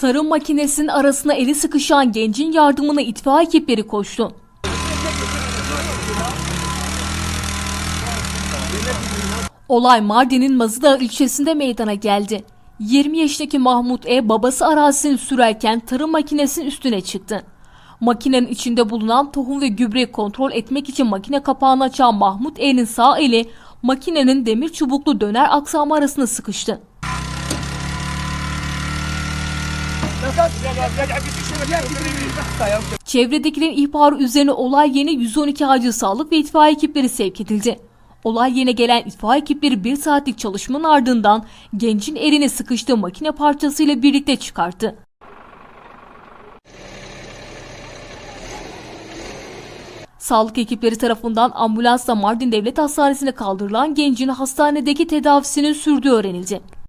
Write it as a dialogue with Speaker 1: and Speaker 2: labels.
Speaker 1: Tarım makinesinin arasına eli sıkışan gencin yardımına itfaiye ekipleri koştu. Olay Mardin'in Mazıdağ ilçesinde meydana geldi. 20 yaşındaki Mahmut E babası arazisini sürerken tarım makinesinin üstüne çıktı. Makinenin içinde bulunan tohum ve gübreyi kontrol etmek için makine kapağını açan Mahmut E'nin sağ eli makinenin demir çubuklu döner aksamı arasına sıkıştı. Çevredekilerin ihbarı üzerine olay yerine 112 acil sağlık ve itfaiye ekipleri sevk edildi. Olay yerine gelen itfaiye ekipleri bir saatlik çalışmanın ardından gencin eline sıkıştığı makine parçasıyla birlikte çıkarttı. Sağlık ekipleri tarafından ambulansla Mardin Devlet Hastanesi'ne kaldırılan gencin hastanedeki tedavisinin sürdüğü öğrenildi.